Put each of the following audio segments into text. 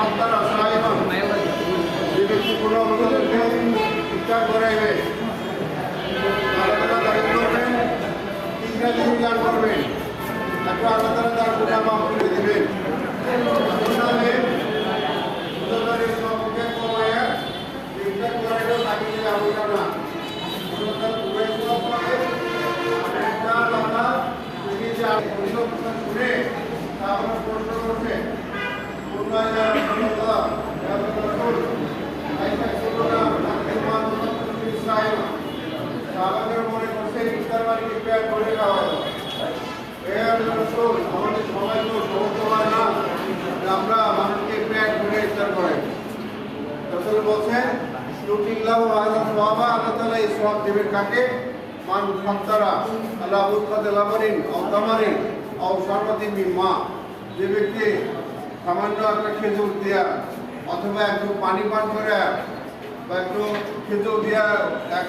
まったら再販。সাহাবাদের মনে করছে ইফতার বাড়িতে পেট ভরে খাওয়া হলো। আমাদের সবাই তো সমস্ত হয় না আমরা মানুষকে পেট ভরে ইফতার করে রসুল বলছেন ইউটিল্লাহ আল্লাহ সাহাবা আল্লাহ তাআলা এই সওয়াব দেবেন কাকে? মান ফাত্তারা। আল্লাহ উৎকাদ লামারিন আও তামারিন, আও সর্বাদিন মা যে ব্যক্তি সামান্য একটা খেজুর দিয়া, অথবা একটু পানি পান করে, বা একটু খেজুর দিয়া এক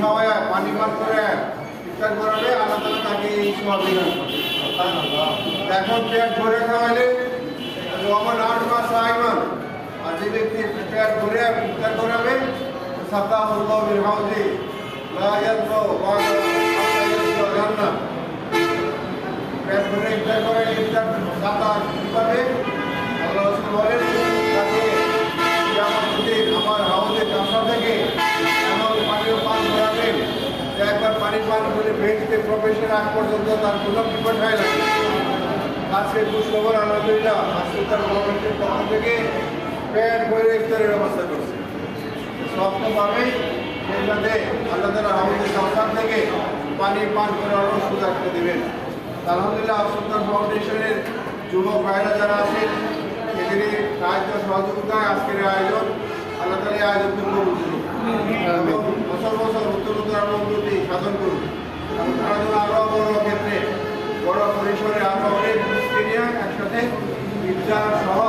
খাওয়ায়, পানি পান করে, ইফতার করালে আল্লাহ তালা তাকে এই সব এখন পেট ভরে খাওয়াইলে আমার আট মাস আইমান। আর যে ব্যক্তি পেট ভরে ইফতার করাবে বিল হাউজি, লা ইয়াদু জান্নাত। পান করে ভেজতে প্রবেশের আগ পর্যন্ত তার কোনো বিপদ হয় না আজকে খুশখবর আলহামদুলিল্লাহ আজকে তার গভর্নমেন্টের পক্ষ থেকে পেট ভরে ইফতারের ব্যবস্থা করছে। সেই সাথে আল্লাহ তালা হাউজের সংস্থান থেকে পানি পান করারও সুযোগ করে দেবেন। আলহামদুলিল্লাহ সুলতান ফাউন্ডেশনের যুবক ভাইরা যারা আছেন এদের সাহায্য সহযোগিতায় আজকের আয়োজন আল্লাহ তালা এই আয়োজন করুন খেলাধুলা আরও বড় ক্ষেত্রে বড় পরিসরে আরও অনেক স্টেডিয়াম একসাথে বিদ্যা সহ